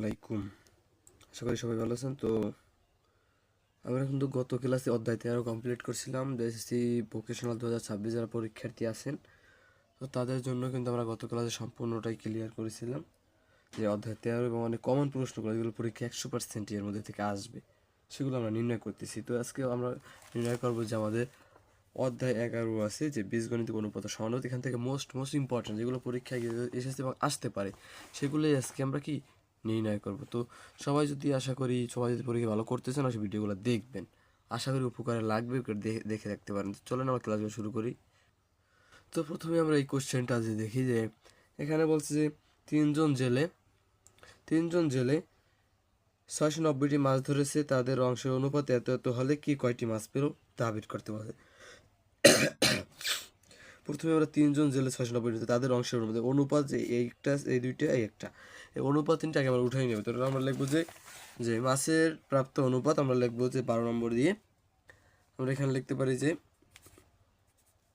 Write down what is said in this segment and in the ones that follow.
আলাইকুম। আশা করি সবাই ভালো আছেন। তো আমরা কিন্তু গত ক্লাসে অধ্যায় তেরো কমপ্লিট করছিলাম। এসএসসি ভোকেশনাল দু হাজার ছাব্বিশ যারা পরীক্ষার্থী আছেন, তো তাদের জন্য কিন্তু আমরা গত ক্লাসে সম্পূর্ণটাই ক্লিয়ার করেছিলাম যে অধ্যায় তেরো এবং অনেক কমন প্রশ্নগুলো যেগুলো পরীক্ষা একশো পার্সেন্ট এর মধ্যে থেকে আসবে। সেগুলো আমরা নির্ণয় করতেছি। তো আজকে আমরা নির্ণয় করব যে আমাদের অধ্যায় এগারো আছে যে বীজগণিত অনুপাত সমানত এখান থেকে মোস্ট মোস্ট ইম্পর্টেন্ট যেগুলো পরীক্ষায় এসেছে এবং আসতে পারে, সেগুলোই আজকে আমরা কি নির্ণয় করব। তো সবাই যদি আশা করি, সবাই যদি পরীক্ষা ভালো করতেছেন অবশ্যই ভিডিওগুলো দেখবেন। আশা করি উপকারে লাগবে দেখে রাখতে পারেন। চলেন আমরা ক্লাসগুলো শুরু করি। তো প্রথমে আমরা এই কোশ্চেনটা যে দেখি যে, এখানে বলছে যে, তিনজন জেলে তিনজন জেলে ছয়শো নব্বইটি মাছ ধরেছে। তাদের অংশের অনুপাতে এত এত হলে কি কয়টি মাছ পেল তা করতে পারে প্রথমে আমরা তিনজন জেলে ছয়শো নব্বই নিতে তাদের অংশের অনুপাত। অনুপাত যে এইটা এই দুইটা, এই একটা। এই অনুপাত তিনটাকে আমরা উঠাই নেব তো আমরা লিখব যে যে মাছের প্রাপ্ত অনুপাত আমরা লিখব যে বারো নম্বর দিয়ে। আমরা এখানে লিখতে পারি যে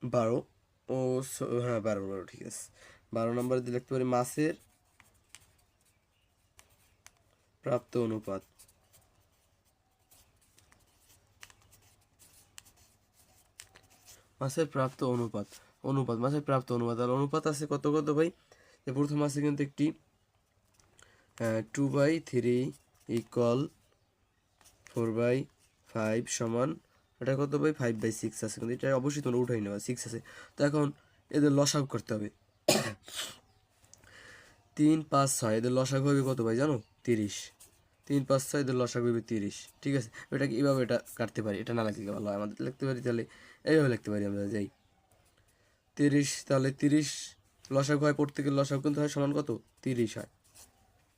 বারো ও হ্যাঁ বারো বারো ঠিক আছে। বারো নম্বর দিয়ে লিখতে পারি মাছের প্রাপ্ত অনুপাত। মাছের প্রাপ্ত অনুপাত। অনুপাত মাছের প্রাপ্ত অনুপাত। আর অনুপাত আছে কত কত ভাই? যে প্রথম আছে কিন্তু একটি two by three equal four by five সমান, এটা কত বাই ফাইভ বাই সিক্স আছে। কিন্তু এটা অবশ্যই তোমরা উঠাই নেওয়া সিক্স আছে। তো এখন এদের লসাগু করতে হবে। তিন, পাঁচ, ছয়, এদের লসাগু হবে কত ভাই জানো? তিরিশ। তিন, পাঁচ, ছয়, এদের লসাগু হবে তিরিশ। ঠিক আছে? এটা এইভাবে এটা কাটতে পারি। এটা না লাগলে ভালো আমাদের লিখতে পারি তাহলে। এইভাবে লিখতে পারি আমরা, যাই। তিরিশ, তাহলে তিরিশ লসাগু হয় প্রত্যেকের লসাগু কিন্তু হয় সমান কত? তিরিশ হয়।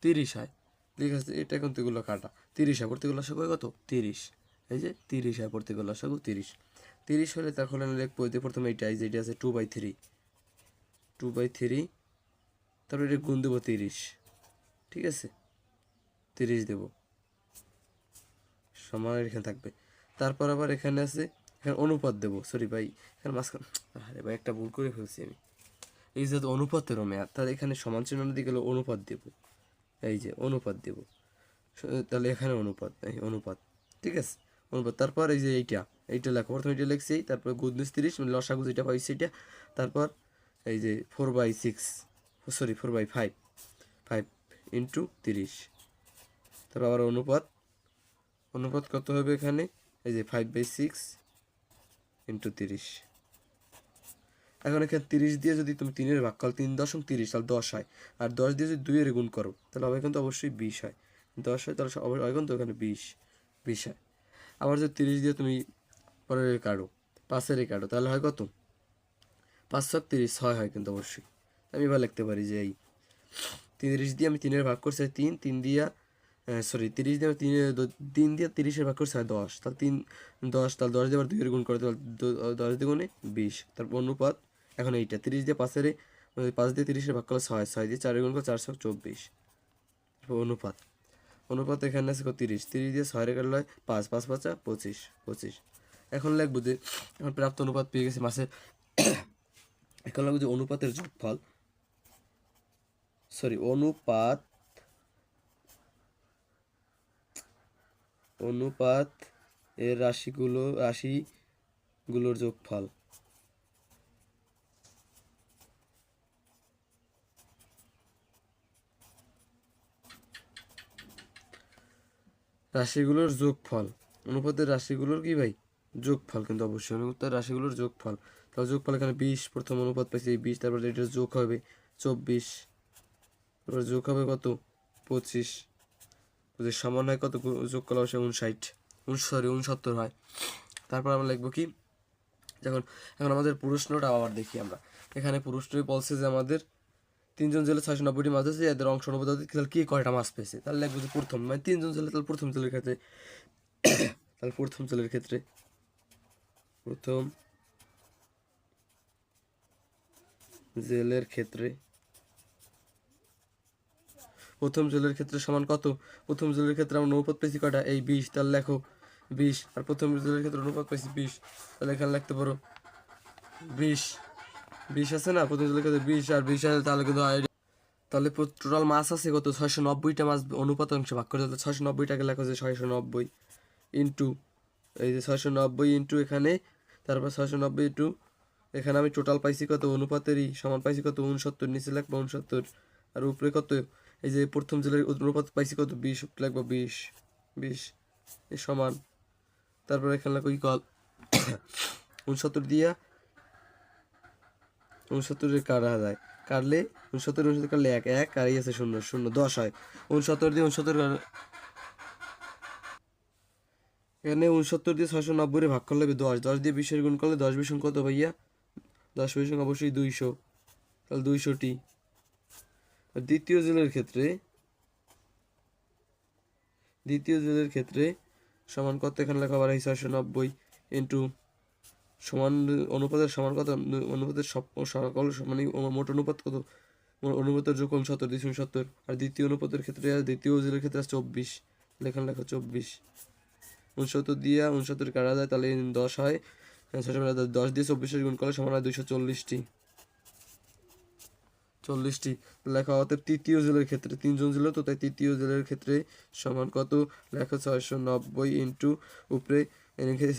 তিরিশ হয়। ঠিক আছে, এটা কিন্তু এগুলো কাটা? তিরিশ হয়, প্রত্যেকের লসাগু হয় কত? তিরিশ। এই যে তিরিশ হয়, প্রত্যেকের লসাগু তিরিশ। তিরিশ হলে তখন আমি লিখব যে প্রথমে এইটা, এই যে এটা আছে two by three two by three তারপরে এটা গুণ দেবো তিরিশ। ঠিক আছে? তিরিশ দেব। সমান এখানে থাকবে। তারপর আবার এখানে আছে এখানে অনুপাত দেবো। সরি ভাই, এখানে মাঝখানে আরে ভাই, একটা ভুল করে ফেলছি আমি। এই যে অনুপাতেরও মেয়াদ, তাহলে এখানে সমান চিহ্ন দিয়ে গেলে অনুপাত দেব। এই যে অনুপাত দেব। তাহলে এখানে অনুপাত, এই অনুপাত, ঠিক আছে? অনুপাত, তারপর এই যে এইটা এইটা লেখো। প্রথমে এটা লিখছি, তারপর গুদনিস তিরিশ মানে লসাগু যেটা পাইছি এটা তারপর এই যে four by six sorry four by five five into তিরিশ। তারপর আবার অনুপাত অনুপাত কত হবে এখানে? এই যে ফাইভ বাই সিক্স ইন্টু তিরিশ। এখন এখানে তিরিশ দিয়ে যদি তুমি তিনের ভাগ করো তিন দশম তিরিশ, তাহলে দশ হয়। আর দশ দিয়ে যদি দুইয়ের গুণ করো, তাহলে হবে কিন্তু অবশ্যই বিশ হয়। দশ হয়, তাহলে অবশ্যই হয় কিন্তু এখানে বিশ বিশ হয়। আবার যদি তিরিশ দিয়ে তুমি পরের কাটো পাঁচের কাটো, তাহলে হয় কত? পাঁচ ছক তিরিশ ছয় হয় কিন্তু অবশ্যই। আমি এবার লিখতে পারি যে এই তিরিশ দিয়ে আমি তিনের ভাগ করছি, তিন তিন দিয়া সরি তিরিশ দিয়ে দ- তিন দিয়ে তিরিশের ভাগ করছি দশ। তাহলে তিন, দশ, তাহলে দশ দিয়ে দুইয়ের গুণ করে তাহলে দশ দ্বিগুণে বিশ। তারপর অনুপাত, এখন এইটা, তিরিশ দিয়ে পাঁচের মানে পাঁচ দিয়ে তিরিশের ভাগ করলে ছয় ছয় দিয়ে চারের গুণ করে চারশো চব্বিশ। অনুপাত। অনুপাত এখানে আছে তিরিশ। তিরিশ দিয়ে ছয়ের কাটলে পাঁচ পাঁচ পাঁচা পঁচিশ পঁচিশ। এখন লাগবো যে, এখন প্রাপ্ত অনুপাত পেয়ে গেছে মাসের, এখন লাগবে যে অনুপাতের যোগফল সরি অনুপাত অনুপাত এর রাশিগুলো, রাশিগুলোর যোগফল। রাশিগুলোর যোগফল। অনুপাতের রাশিগুলোর কি ভাই? যোগফল কিন্তু অবশ্যই। অনুপাতের রাশিগুলোর যোগফল। তাহলে যোগফল এখানে বিশ, প্রথম অনুপাত পাইছি এই বিশ, তারপর এটা যোগ হবে চব্বিশ। তারপর যোগ হবে কত? পঁচিশ। পঁচিশ সমান হয় কত যোগ করলে অবশ্যই উনষাট উন সরি উনসত্তর হয়। তারপর আমরা লিখব কি যখন এখন আমাদের প্রশ্নটা আবার দেখি আমরা। এখানে প্রশ্নই বলছে যে আমাদের তিনজন জেলে ছয়শো নব্বইটি মাছ আছে, এদের অংশ তাহলে কি কয়টা মাছ পেয়েছে? তাহলে লিখব যে প্রথম মানে তিনজন জেলে, তাহলে প্রথম জেলের ক্ষেত্রে, তাহলে প্রথম জেলের ক্ষেত্রে, প্রথম জেলের ক্ষেত্রে প্রথম জেলের ক্ষেত্রে সমান কত? প্রথম জেলের ক্ষেত্রে আমরা অনুপাত পেয়েছি কটা এই বিশ, তাহলে লেখো বিশ। আর প্রথম জেলের ক্ষেত্রে অনুপাত পেয়েছি বিশ। তাহলে এখানে লিখতে পারো বিশ। বিশ আছে না? প্রথম জেলের ক্ষেত্রে বিশ আর বিশ আছে, তাহলে কিন্তু তাহলে টোটাল মাছ আছে কত? ছয়শো নব্বইটা মাছ অনুপাত অংশে ভাগ করে তাহলে ছয়শো নব্বইটাকে লেখা হচ্ছে ছয়শো নব্বই ইন্টু এই যে ছয়শো নব্বই ইন্টু এখানে, তারপর ছয়শো নব্বই ইন্টু এখানে আমি টোটাল পাইছি কত? অনুপাতেরই সমান পাইছি কত? উনসত্তর, নিচে লাগবে উনসত্তর। আর উপরে কত? এই যে প্রথম জেলার অনুপাত পাইছি কত? বিশ লাগবে বিশ বিশ সমান। তারপরে এখানে লাগবে ইকল উনসত্তর দিয়া উনসত্তরের কাটা যায়। কাটলে উনসত্তর উনসত্তর কাটলে এক এক, আর আছে শূন্য শূন্য, দশ হয়। উনসত্তর দিয়ে উনসত্তর এখানে উনসত্তর দিয়ে ছয়শো নব্বই ভাগ করলে দশ। দশ দিয়ে বিশের গুণ করলে দশ বিশ কত ভাইয়া? দশ বিশ অবশ্যই দুইশো। তাহলে দুইশোটি। দ্বিতীয় জেলের ক্ষেত্রে, দ্বিতীয় জেলের ক্ষেত্রে সমান কত? এখানে লেখা এই ছয়শো নব্বই ইন্টু সমান অনুপাতের সমান কত? অনুপাতের সব সকল মানে মোট অনুপাত কত? অনুপাতের যোগ সত্তর দুইশো সত্তর। আর দ্বিতীয় অনুপাতের ক্ষেত্রে আর দ্বিতীয় জেলের ক্ষেত্রে আছে চব্বিশ। লেখান লেখা চব্বিশ। উনসত্তর দিয়া উনসত্তর কাটা যায়, তাহলে দশ হয়। দশ দিয়ে চব্বিশের গুণ করলে সমান হয় দুইশো চল্লিশটি। চল্লিশটি লেখা হতে তৃতীয় জেলের ক্ষেত্রে তিনজন জেলে তো তাই তৃতীয় জেলের ক্ষেত্রে সমান কত? লেখা ছয়শো নব্বই ইন্টু উপরে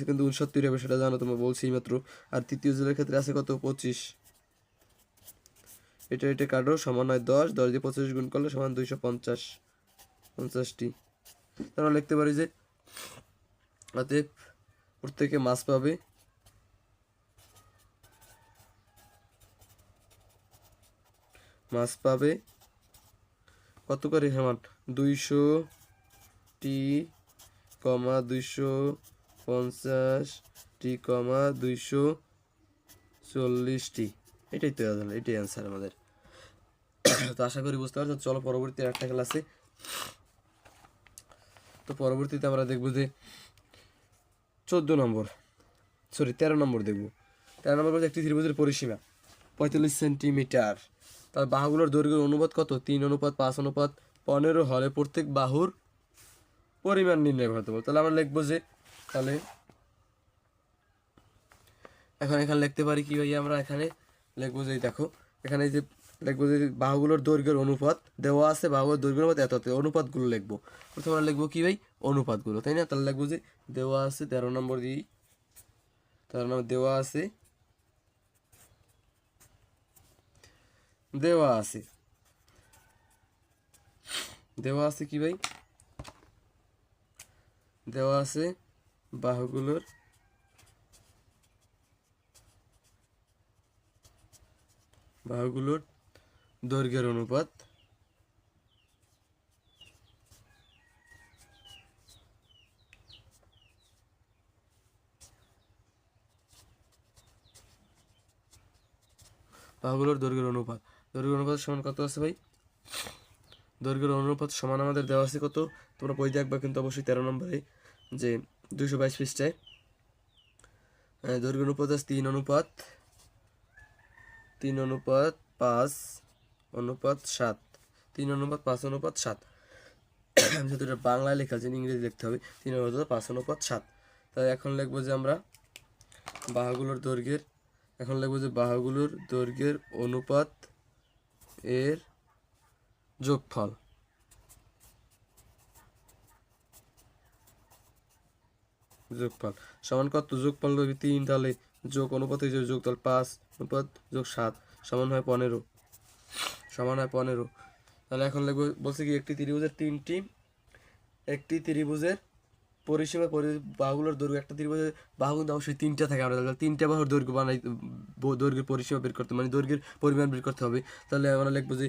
কিন্তু উনসত্তর হবে সেটা জানো তোমরা বলছি মাত্র। আর তৃতীয় জেলের ক্ষেত্রে আছে কত? পঁচিশ। এটা এটা কাটো, সমান হয় দশ দশ দিয়ে পঁচিশ গুণ করলে সমান দুইশো পঞ্চাশ, পঞ্চাশটি। তারপর লিখতে পারি যে, অতএব প্রত্যেকে মাছ পাবে। মাছ পাবে। কত করে হেমান দুইশো টি কমা দুইশো পঞ্চাশ টি কমা দুইশো চল্লিশটি এটাই তো এটাই অ্যান্সার আমাদের। তো আশা করি বুঝতে পারছ চলো পরবর্তী একটা ক্লাসে তো পরবর্তীতে আমরা দেখব যে চোদ্দ নম্বর সরি তেরো নম্বর দেখব। তেরো নম্বর একটি ত্রিভুজের পরিসীমা, পঁয়তাল্লিশ সেন্টিমিটার তার বাহুগুলোর দৈর্ঘ্যের অনুপাত কত? তিন অনুপাত, পাঁচ অনুপাত, পনেরো হলে প্রত্যেক বাহুর পরিমাণ নির্ণয় করতে হবে তাহলে আমরা লিখব যে, তাহলে এখন এখানে লিখতে পারি কি ভাই আমরা? এখানে লিখব যে দেখো, এখানে যে লিখব যে, বাহুগুলোর দৈর্ঘ্যের অনুপাত দেওয়া আছে, বাহুগুলোর দৈর্ঘ্যের অনুপাত এত অনুপাতগুলো লিখব। প্রথমে আমরা লিখব কি ভাই? অনুপাতগুলো, তাই না? তাহলে লিখব যে, দেওয়া আছে, তেরো নম্বর দিই তেরো নম্বর দেওয়া আছে দেওয়া আছে। দেওয়া আছে কি ভাই? দেওয়া আছে বাহুগুলোর বাহুগুলোর দৈর্ঘ্যের অনুপাত। বাহুগুলোর দৈর্ঘ্যের অনুপাত। দৈর্ঘ্যের অনুপাত সমান কত আছে ভাই? দৈর্ঘ্যের অনুপাত সমান আমাদের দেওয়া আছে কত? তোমরা বই দেখবা কিন্তু অবশ্যই তেরো নম্বরে যে দুশো বাইশ পৃষ্ঠায়। দৈর্ঘ্য অনুপাত আছে তিন অনুপাত তিন অনুপাত পাঁচ অনুপাত সাত, তিন অনুপাত পাঁচ অনুপাত সাত। যেহেতু এটা বাংলায় লেখা আছে, ইংরেজি লিখতে হবে, তিন অনুপাত পাঁচ অনুপাত সাত। তাই এখন লিখব যে আমরা বাহাগুলোর দৈর্ঘ্যের, এখন লিখব যে বাহাগুলোর দৈর্ঘ্যের অনুপাত এর যোগফল। যোগফল। সমান কত? যোগফল হবে তিন তাহলে যোগ অনুপাত হয়ে যাবে যোগ তাহলে পাঁচ, অনুপাত যোগ সাত, সমান হয় পনেরো। সমান হয় পনেরো। তাহলে এখন লিখব, বলছে কি, একটি ত্রিভুজের তিনটি, একটি ত্রিভুজের পরিসীমা পরি বাহুগুলোর দৈর্ঘ্য একটা ত্রিভুজের বাহু অবশ্যই তিনটা থাকে আমরা তাহলে তিনটা বাহুর দৈর্ঘ্য বানাই দৈর্ঘ্যের পরিসীমা বের করতে মানে দৈর্ঘ্যের পরিমাণ বের করতে হবে। তাহলে আমরা লিখব যে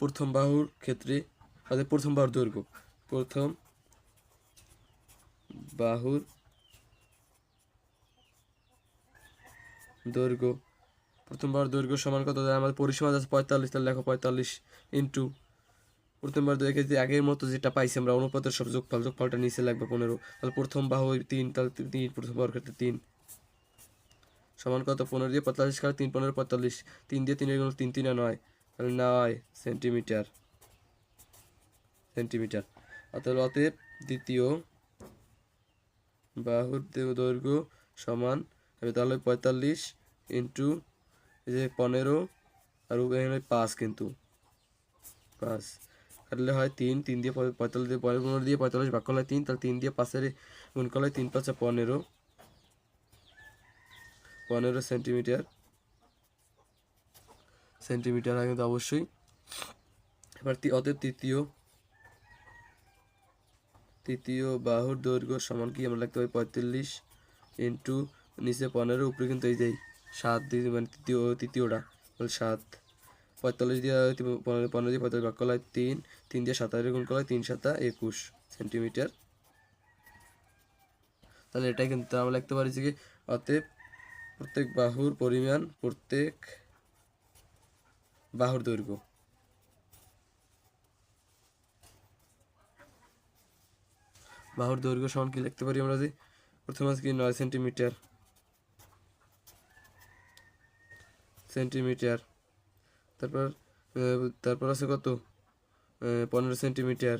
প্রথম বাহুর ক্ষেত্রে অর্থাৎ প্রথম বাহুর দৈর্ঘ্য, প্রথম বাহুর দৈর্ঘ্য, প্রথম বাহুর দৈর্ঘ্য সমান কত? আমাদের পরিসীমা আছে পঁয়তাল্লিশ, তাহলে লেখো পঁয়তাল্লিশ ইন্টু প্রথমবার দেখে যে আগের মতো যেটা পাইছি আমরা, অনুপাতের সব যোগফল, যোগফলটা নিচে লাগবে পনেরো। তাহলে প্রথম বাহু তিন, তাহলে তিন প্রথম বাহুর ক্ষেত্রে তিন। সমান কত? পনেরো দিয়ে পঁয়তাল্লিশ কার তিন, পনেরো, পঁয়তাল্লিশ। তিন দিয়ে তিনের গুণ তিন, তিনে নয়। তাহলে নয় সেন্টিমিটার। সেন্টিমিটার। অতএব অতএব দ্বিতীয় বাহুর দৈর্ঘ্য সমান হবে তাহলে পঁয়তাল্লিশ ইন্টু এই যে পনেরো, আর পাঁচ কিন্তু। পাঁচ। কাটলে হয় তিন তিন দিয়ে পঁয়- পঁয়তাল্লিশ দিয়ে পনেরো দিয়ে পঁয়তাল্লিশ ভাগ করলে তিন তাহলে তিন দিয়ে পাঁচের গুণ করলে তিন পাঁচে পনেরো। পনেরো সেন্টিমিটার সেন্টিমিটার হয় কিন্তু অবশ্যই। এবার অতএব তৃতীয় তৃতীয় বাহুর দৈর্ঘ্য সমান কি আমরা লিখতে পারি পঁয়তাল্লিশ ইন্টু নিচে পনেরো, উপরে কিন্তু এই যে সাত দিয়ে মানে তৃতীয়, তৃতীয়টা সাত। পঁয়তাল্লিশ দিয়ে পনেরো পনেরো দিয়ে পঁয়তাল্লিশ ভাগ করলে তিন তিন দিয়ে সাতাশের গুণ করলে তিন সাতা একুশ সেন্টিমিটার। তাহলে এটাই কিন্তু আমরা লিখতে পারি যে অতএব প্রত্যেক বাহুর পরিমাণ, প্রত্যেক বাহুর দৈর্ঘ্য। বাহুর দৈর্ঘ্য সমান কি লিখতে পারি আমরা যে, প্রথমে আছে কি নয় সেন্টিমিটার। সেন্টিমিটার। তারপর তারপর আছে কত? পনেরো সেন্টিমিটার।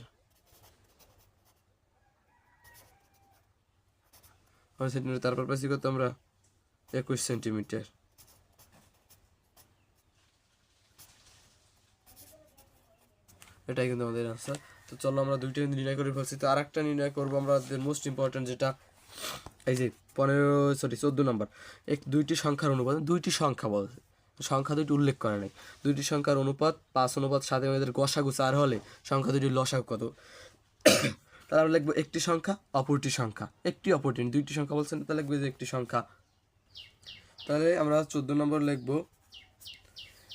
পনেরো সেন্টিমিটার, তারপর পাচ্ছি কত আমরা? একুশ সেন্টিমিটার। এটাই কিন্তু আমাদের আনসার তো চলো আমরা দুইটা নির্ণয় করে ফেলছি। তো আর একটা নির্ণয় করব আমরা মোস্ট ইম্পর্টেন্ট যেটা, এই যে পনেরো সরি চোদ্দ নম্বর এক, দুইটি সংখ্যার অনুপাত, দুইটি সংখ্যা বলছে সংখ্যা দুইটি উল্লেখ করে নাই। দুইটি সংখ্যার অনুপাত, পাঁচ অনুপাত সাথে আমাদের গসাগু চার হলে সংখ্যা দুইটি লসাগু কত? তাহলে আমরা লিখব একটি সংখ্যা, অপরটি সংখ্যা। একটি, অপরটি দুইটি সংখ্যা বলছেন, তাহলে লিখব যে একটি সংখ্যা। তাহলে আমরা চোদ্দ নম্বর লিখব,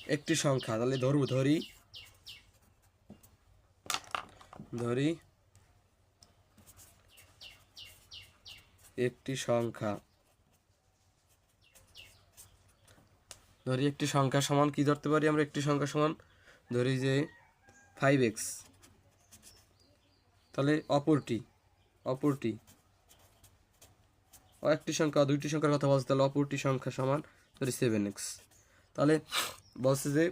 একটি সংখ্যা। তাহলে ধরবো, ধরি ধরি, একটি সংখ্যা। ধরি একটি সংখ্যা সমান, কি ধরতে পারি আমরা? একটি সংখ্যা সমান ধরি যে ফাইভ এক্স তাহলে অপরটি অপরটি। ও একটি সংখ্যা, দুইটি সংখ্যার কথা বলছে, তাহলে অপরটি সংখ্যা সমান ধরি সেভেন এক্স তাহলে বলছে যে,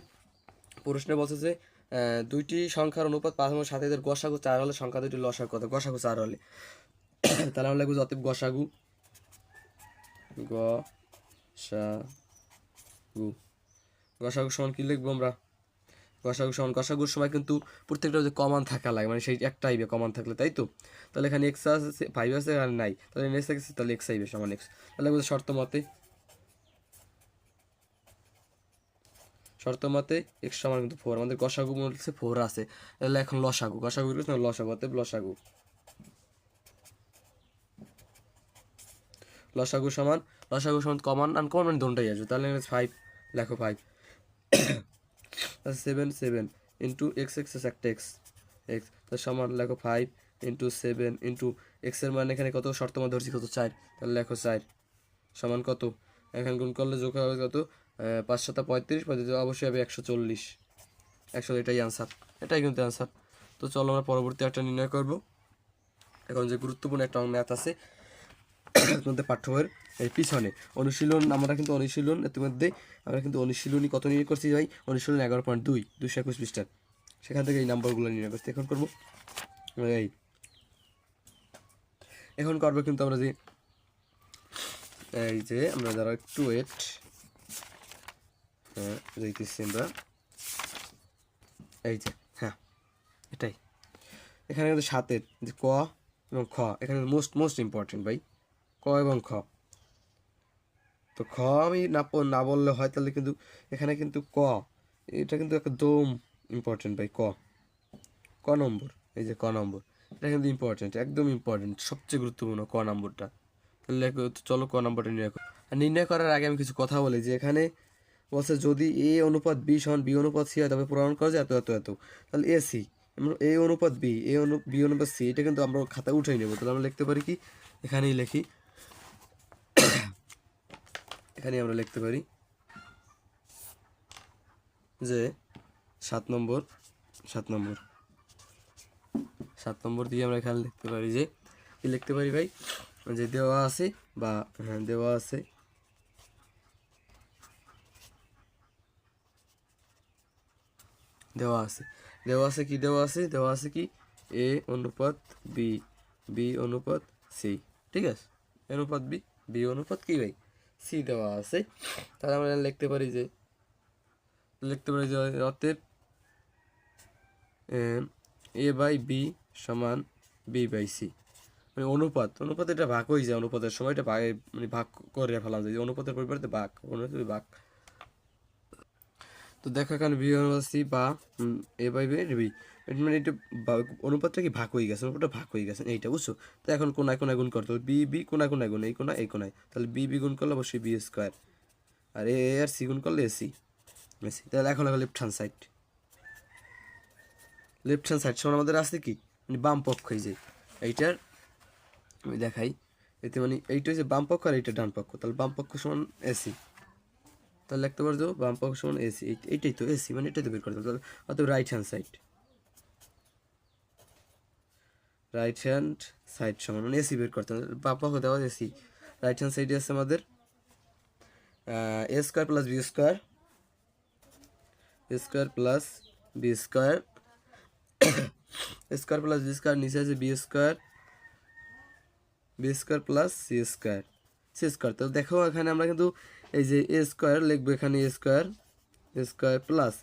প্রশ্নে বলছে যে দুইটি সংখ্যার অনুপাত পাঁচ সাথে এদের গসাগু চার হলে সংখ্যা দুইটি লসাগু কত? গসাগু চার হলে। তাহলে আমরা লিখব যত গসাগু। গ সা গু গসাগু সমান কি লিখব আমরা? গসাগু সমান গসাগুর সময় কিন্তু প্রত্যেকটা যে কমান থাকা লাগে মানে সেই একটা আইবে কমান থাকলে, তাই তো? তাহলে এখানে এক্স আছে ফাইভ আছে আর নাই। তাহলে নেক্সট আছে, তাহলে এক্স আইবে সমান এক্স তাহলে বলছে শর্ত মতে শর্ত মতে এক্স সমান কিন্তু ফোর আমাদের গসাগু বলছে ফোর আছে। তাহলে এখন লসাগু। গসাগু লসাগু, অতএব লসাগু। লসাগু সমান লসাগু সমান কমন আর কমন দোনটাই আসবে তাহলে ফাইভ লেখো five seven seven into x x একটা এক্স এক্স তার সমান লেখো ফাইভ ইন্টু সেভেন ইন্টু এক্সের মান এখানে কত? শর্ত মান ধরছি কত? চার। তাহলে লেখো চার। সমান কত? এখানে গুণ করলে যোগ হবে কত? পাঁচ সাতা পঁয়ত্রিশ পঁয়ত্রিশ অবশ্যই হবে একশো চল্লিশ। একশো এটাই আনসার এটাই কিন্তু আনসার তো চলো আমরা পরবর্তী একটা নির্ণয় করব। এখন যে গুরুত্বপূর্ণ একটা ম্যাথ আছে মধ্যে পাঠ্য বইয়ের এর পিছনে। অনুশীলন, আমরা কিন্তু অনুশীলন ইতিমধ্যে, আমরা কিন্তু অনুশীলনী কত নির্ণয় করছি ভাই? অনুশীলন এগারো পয়েন্ট দুই দুশো একুশ পৃষ্ঠার। সেখান থেকে এই নাম্বারগুলো নির্ণয় করছি। এখন করব? এই। এখন করব কিন্তু আমরা যে, এই যে আমরা যারা একটু ওয়েট হ্যাঁ আমরা। এই যে হ্যাঁ এটাই। এখানে কিন্তু সাতের যে ক এবং খ, এখানে মোস্ট মোস্ট ইম্পর্টেন্ট ভাই। ক এবং খ। তো খ আমি না না বললে হয় তাহলে কিন্তু এখানে কিন্তু ক, এটা কিন্তু একদম ইম্পর্টেন্ট ভাই, ক। ক নম্বর, এই যে ক নম্বর, এটা কিন্তু ইম্পর্টেন্ট একদম ইম্পর্টেন্ট সবচেয়ে গুরুত্বপূর্ণ ক নম্বরটা। তাহলে চলো ক নম্বরটা নির্ণয় আর নির্ণয় করার আগে আমি কিছু কথা বলি, যে এখানে বলছে যদি এ অনুপাত বি সমান বি অনুপাত সি হয়, তবে প্রমাণ করা যায় এত এত এত। তাহলে এ সি এ অনুপাত বি, এ অনু, বি অনুপাত সি, এটা কিন্তু আমরা খাতা উঠাই নেব। তাহলে আমরা লিখতে পারি কি? এখানেই লিখি এখানে আমরা লিখতে পারি যে সাত নম্বর সাত নম্বর। সাত নম্বর দিয়ে আমরা এখানে লিখতে পারি যে, কি লিখতে পারি ভাই? যে দেওয়া আছে বা হ্যাঁ দেওয়া আছে। দেওয়া আছে। দেওয়া আছে কি? দেওয়া আছে দেওয়া আছে কি? এ অনুপাত বি বি অনুপাত সি। ঠিক আছে? অনুপাত বি বি অনুপাত কি ভাই? সি দেওয়া আছে। তাহলে আমরা লিখতে পারি যে, লিখতে পারি যে অতএব এ বাই বি সমান বি বাই সি। মানে অনুপাত অনুপাত এটা ভাগ হয়ে যায়, অনুপাতের সময় এটা ভাগে মানে ভাগ করে ফেলা যায়। অনুপাতের পরিবর্তে ভাগ, অনুপাতের ভাগ। তো দেখো এখানে বি সি বা এ বাই বি বি। মানে এটা অনুপাতটা কি ভাগ হয়ে গেছে? অনুপাতটা ভাগ হয়ে গেছে। এইটা বুঝছ? তো এখন কোনায় কোনায় গুণ করতে হবে। বি বি কোনায় কোনায় গুণ, এই কোনায় এই কোনায়। তাহলে বি বি গুণ করলে অবশ্যই বি স্কোয়ার আর এ আর সি গুণ করলে এসি এসি তাহলে এখন লাগবে left hand side left hand side সমান আমাদের আছে কি? মানে বাম পক্ষ, এই যে এইটার, আমি দেখাই। এতে মানে এইটা হচ্ছে বাম পক্ষ আর এইটা ডান পক্ষ। তাহলে বাম পক্ষ সমান এসি তাহলে লিখতে পারছ বাম পক্ষ সমান এসি এইটাই তো এসি মানে এটাই তো বের করতে হবে। তাহলে অত right hand side right hand side সমান মানে এসি বের করতে হবে। বাম পক্ষ দেওয়া এসি রাইট হ্যান্ড সাইডে আছে আমাদের a square plus b square square plus b square square plus b square নিচে আছে b square b square plus c square c square তো দেখো এখানে আমরা কিন্তু এই যে এ স্কোয়ার লিখব এখানে a square square plus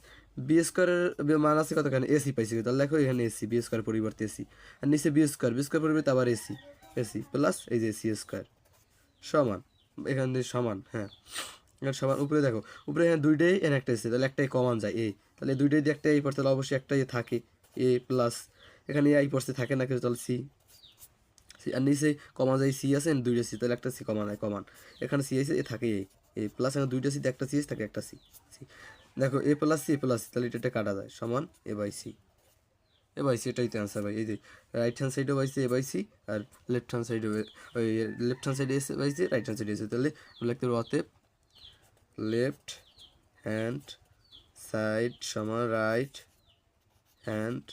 b স্কোয়ারের মান আছে কত এখানে এসি পাইছি তাহলে দেখো এখানে এসি বি স্কোয়ার পরিবর্তে এসি আর নিচে বি স্কোয়ার বি স্কোয়ার পরিবর্তে আবার এসি এসি প্লাস এই যে সি স্কোয়ার সমান, এখান থেকে সমান হ্যাঁ। এখানে সমান, উপরে দেখো, উপরে এখানে দুইটাই এন একটা এসে তাহলে একটাই কমান যায় এ তাহলে দুইটাই দিয়ে একটা এই পড়তে তাহলে অবশ্যই একটাই থাকে এ প্লাস এখানে এই পড়তে থাকে না কিছু, তাহলে সি সি আর নিচে কমা যায় সি আছে, দুইটা সি তাহলে একটা সি কমান কমান এখানে সি আছে, এ থাকে এ প্লাস এখানে দুইটা সি একটা সি থাকে একটা সি সি দেখো a plus c a plus c তাহলে এটা কাটা যায়। সমান a by c a by c এটাই তো অ্যান্সার ভাই, এই যে রাইট হ্যান্ড সাইডে by c a by c R left hand সাইডে ওই লেফট হ্যান্ড সাইডে এসে বাই সি রাইট হ্যান্ড সাইডে এসে তাহলে লিখতে পারব অতএব লেফট হ্যান্ড সাইড সমান রাইট হ্যান্ড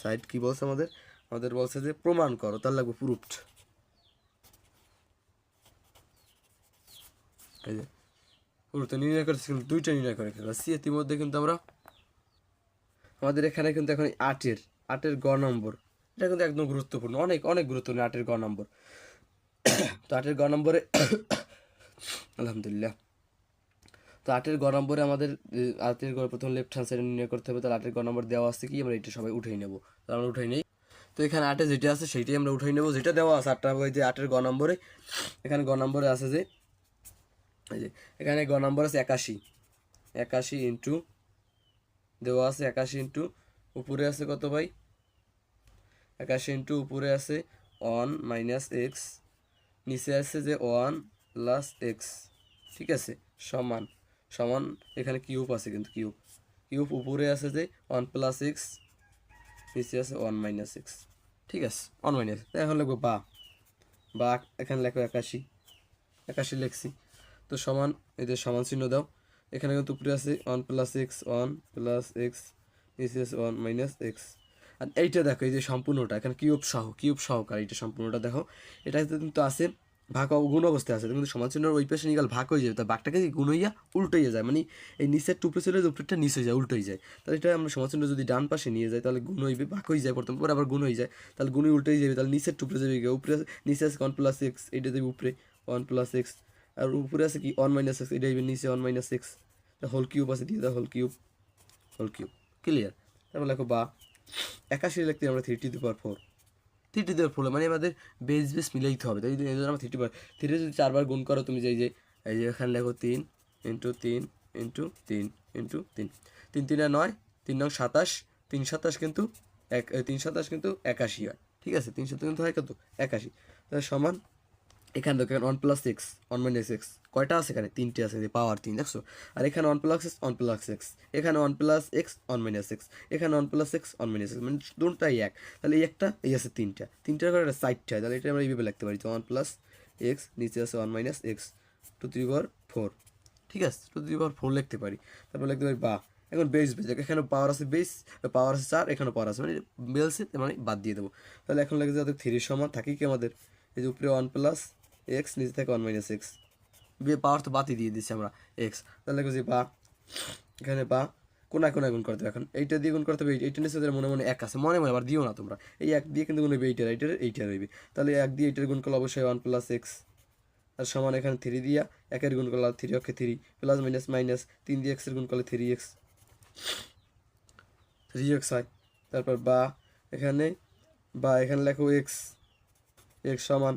সাইড কি বলছে আমাদের? আমাদের বলছে যে প্রমাণ করো তার লাগবে প্রুফড এই যে প্রুফ নির্ণয় করেছে কিন্তু দুইটা নির্ণয় করে খেলা সি ইতিমধ্যে কিন্তু আমরা আমাদের এখানে কিন্তু এখন আটের আটের গ নম্বর। এটা কিন্তু একদম গুরুত্বপূর্ণ। অনেক অনেক গুরুত্বপূর্ণ আটের গ নম্বর। তো আটের গ নম্বরে আলহামদুলিল্লাহ। তো আটের গ নম্বরে আমাদের, আটের গ প্রথম লেফট হ্যান্ড সাইডে নির্ণয় করতে হবে, তাহলে আটের গ নম্বর দেওয়া আছে কি? আমরা এটা সবাই উঠেই নেব। তাহলে আমরা উঠাই নেই। তো এখানে আটে যেটা আছে, সেইটাই আমরা উঠাই নেব। যেটা দেওয়া আছে, আটটা ওই যে আটের গ নম্বরে। এখানে গ নম্বরে আছে যে এখানে গ নম্বর আছে একাশি। একাশি ইন্টু দেওয়া আছে একাশি ইন্টু উপরে আছে কত ভাই? একাশি ইন্টু উপরে আছে ওয়ান মাইনাস এক্স নিচে আছে যে ওয়ান প্লাস এক্স ঠিক আছে? সমান সমান এখানে কিউব আছে কিন্তু কিউব কিউব উপরে আছে যে ওয়ান প্লাস এক্স নিচে আছে ওয়ান মাইনাস এক্স ঠিক আছে? ওয়ান মাইনাস এখন লিখব বা। বা এখানে লেখো একাশি। একাশি লিখছি। তো সমান এদের সমান চিহ্ন দাও। এখানে কিন্তু উপরে আছে one plus x one plus x আছে ওয়ান মাইনাস এক্স আর এইটা দেখো, এই যে সম্পূর্ণটা, এখানে কিউব সহ, কিউব সহকার এইটা সম্পূর্ণটা দেখো। এটা কিন্তু আছে, ভাগ গুণ অবস্থায় আছে। কিন্তু সমান চিহ্নের ওই পাশে নিয়ে ভাগ হয়ে যাবে, তা ভাগটাকে গুণ হইয়া উল্টোইয়া যায়? মানে এই নিচের টুপে ছিল উপরেরটা নিচে যায়, উল্টোই যায়। তাহলে এটা আমরা সমান চিহ্ন যদি ডান পাশে নিয়ে যাই, তাহলে গুণ হইবে, ভাগ হয়ে যায় প্রথম পরে আবার গুণ হয়ে যায়। তাহলে গুণই উল্টোই যাবে, তাহলে নিচের টুপরে যাবে উপরে নিচে আছে ওয়ান প্লাস এক্স এইটা দেবে উপরে ওয়ান প্লাস এক্স আর উপরে আছে কি? ওয়ান মাইনাস এক্স এটা যাবে নিচে one minus x whole cube আছে দিয়ে দাও whole cube whole cube clear তারপর লেখো বা। একাশি লিখতে আমরা three to the power four three to দেওয়ার ফোর মানে আমাদের বেস বেস মিলাইতে হবে। তাই এই জন্য আমরা থ্রি টু পাওয়ার থ্রি যদি চারবার গুণ করো তুমি যে এই যে এই যে এখানে লেখো তিন ইন্টু তিন ইন্টু তিন ইন্টু তিন। তিন তিনে নয়, তিন নং সাতাশ, তিন সাতাশ কিন্তু এক, তিন সাতাশ কিন্তু একাশি হয়। ঠিক আছে? তিন সাতাশ কিন্তু হয় কত একাশি। তাহলে সমান এখানে দেখো one plus six one minus six কয়টা আছে এখানে? তিনটে আছে পাওয়ার তিন, দেখছ? আর এখানে one plus x one plus x এখানে one plus x one minus x এখানে one plus x one minus x মানে দুটাই এক। তাহলে এই একটা, এই আছে তিনটা। তিনটার করে একটা সাইডটা তাহলে এটা আমরা এইভাবে লিখতে পারি যে ওয়ান প্লাস এক্স নিচে আছে one minus x two three power four ঠিক আছে? টু থ্রি পাওয়ার ফোর লিখতে পারি। তারপর লিখতে পারি বা এখন বেস বেস এখানে পাওয়ার আছে বেস পাওয়ার আছে চার এখানে পাওয়ার আছে মানে বেলসে মানে বাদ দিয়ে দেবো। তাহলে এখন লাগে যাতে থ্রির সমান থাকি কি আমাদের? এই যে উপরে ওয়ান প্লাস এক্স নিচে থেকে ওয়ান মাইনাস এক্স। বিয়ে পাওয়ার তো বাতি দিয়ে দিচ্ছি আমরা, এক্স। তাহলে যে বা এখানে বা কোনায় কোনায় গুণ করতে হবে এখন। এইটা দিয়ে গুণ করতে হবে এইটা নিচে মনে মনে এক আছে। মনে মনে আবার দিও না তোমরা। এই এক দিয়ে কিন্তু গুণ হবে এইটার এইটার এইটার হইবে। তাহলে এক দিয়ে এইটার গুণ করলে অবশ্যই ওয়ান প্লাস এক্স। আর সমান এখানে থ্রি দিয়া, একের গুণ করলে থ্রি অক্ষে থ্রি প্লাস মাইনাস মাইনাস তিন দিয়ে এক্সের গুণ করলে থ্রি এক্স। থ্রি এক্স হয়। তারপর বা, এখানে বা, এখানে লেখো এক্স। এক্স সমান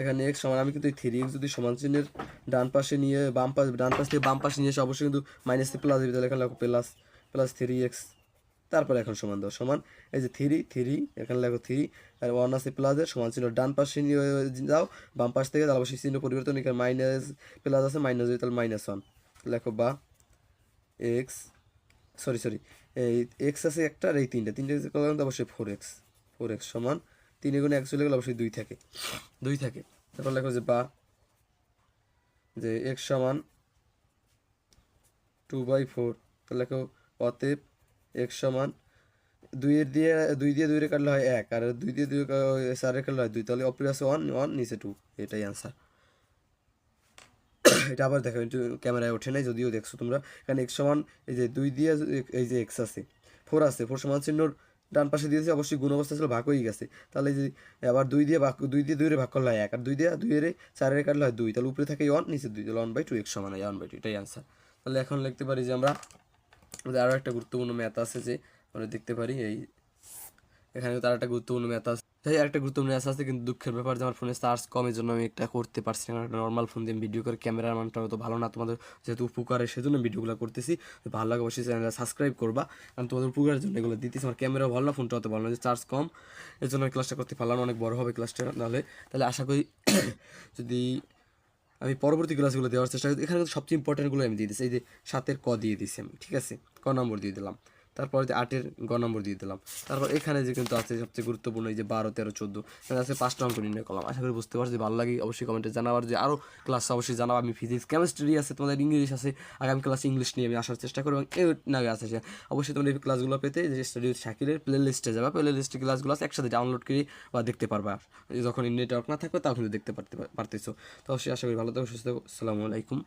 এখানে এক্স সমান, আমি কিন্তু থ্রি এক্স যদি সমান চিহ্নের ডান পাশে নিয়ে বাম পাশ, ডান পাশ থেকে বাম পাশে নিয়ে এসে অবশ্যই কিন্তু মাইনাস প্লাস দিবি তাহলে এখানে লেখো প্লাস প্লাস থ্রি এক্স তারপরে এখন সমান দাও, সমান, এই যে থ্রি থ্রি এখানে লেখো থ্রি আর ওয়ান আছে প্লাসের সমান চিহ্ন ডান পাশে নিয়ে যাও, বাম পাশ থেকে তাহলে অবশ্যই চিহ্ন পরিবর্তন, এখানে মাইনাস প্লাস আছে মাইনাস তাহলে মাইনাস ওয়ান লেখো বা এক্স সরি সরি এই এক্স আছে একটা, আর এই তিনটা, তিনটে অবশ্যই ফোর এক্স ফোর এক্স সমান তিন গুণে এক্স চলে গেলে অবশ্যই দুই থাকে। দুই থাকে। তারপর লেখো যে বা, যে এক্স সমান টু বাই ফোর তাহলে লেখো অতএব এক্স সমান দুইয়ের দিয়ে, দুই দিয়ে দুই রে কাটলে হয় এক, আর দুই দিয়ে দুই চারের কাটলে হয় দুই। তাহলে অপরে আছে ওয়ান ওয়ান নিচে টু এটাই অ্যান্সার এটা আবার দেখো, একটু ক্যামেরায় ওঠে নাই, যদিও দেখছ তোমরা। কারণ এক্স সমান এই যে দুই দিয়ে এই যে এক্স আছে ফোর আছে ফোর সমান চিহ্নর ডান পাশে দিয়েছে, অবশ্যই গুণ অবস্থা ছিল ভাগ হয়ে গেছে। তাহলে যে আবার দুই দিয়ে ভাগ, দুই দিয়ে দুইয়ের ভাগ করলে হয় এক, আর দুই দিয়ে দুইয়ের চারের কাটলে হয় দুই, তাহলে উপরে থাকে ওয়ান নিচে দুই, তাহলে ওয়ান বাই টু এক সমান হয় ওয়ান বাই টু এটাই অ্যান্সার তাহলে এখন লিখতে পারি যে আমরা আরও একটা গুরুত্বপূর্ণ ম্যাথ আছে যে, আমরা দেখতে পারি এই এখানে তার একটা গুরুত্বপূর্ণ ম্যাথ আছে। তাই একটা গুরুত্বপূর্ণ ম্যাথ আছে, কিন্তু দুঃখের ব্যাপার যে আমার ফোনে চার্জ কমের জন্য আমি একটা করতে পারছি না। একটা নর্মাল ফোন দিয়ে ভিডিও করে ক্যামেরার মানটা অত ভালো না। তোমাদের যেহেতু উপকারে সেজন্য ভিডিওগুলো করতেছি। ভালো লাগে, অবশ্যই চ্যানেলটা সাবস্ক্রাইব করবা। কারণ তোমাদের উপকারের জন্য এগুলো দিতেছি। আমার ক্যামেরা ভালো না ফোনটা অত ভালো না, যে চার্জ কম। এর জন্য ক্লাসটা করতে পারলাম অনেক বড় হবে ক্লাসটা নাহলে, তাহলে আশা করি যদি আমি পরবর্তী ক্লাসগুলো দেওয়ার চেষ্টা করি, এখানে সবচেয়ে ইম্পর্টেন্টগুলো আমি দিয়ে দিচ্ছি এই যে সাতের ক দিয়ে দিচ্ছি আমি, ঠিক আছে? ক নম্বর দিয়ে দিলাম। তারপর যে আটের গ নম্বর দিয়ে দিলাম। তারপর এখানে যে কিন্তু আছে সবচেয়ে গুরুত্বপূর্ণ এই যে বারো, তেরো, চোদ্দ, এখানে আছে পাঁচটা অঙ্ক নির্ণয় করলাম আশা করি বুঝতে পারছি, ভালো লাগে, অবশ্যই কমেন্টে জানাবার যে আরও ক্লাস অবশ্যই জানাব আমি ফিজিক্স কেমিস্ট্রি আছে, তোমাদের ইংলিশ আছে, আগামী ক্লাস ইংলিশ নিয়ে আমি আসার চেষ্টা করব এবং এই না আছে অবশ্যই তোমরা এই ক্লাসগুলো পেতে যে স্টাডি শাকিরের প্লে লিস্টে যাবে। প্লে লিস্টে ক্লাসগুলো আছে, একসাথে ডাউনলোড করে বা দেখতে পারবা। যখন নেটওয়ার্ক না থাকবে কিন্তু দেখতে পারতে পারতেছো। তো অবশ্যই আশা করি ভালো থাকো, সুস্থ আসসালামু আলাইকুম।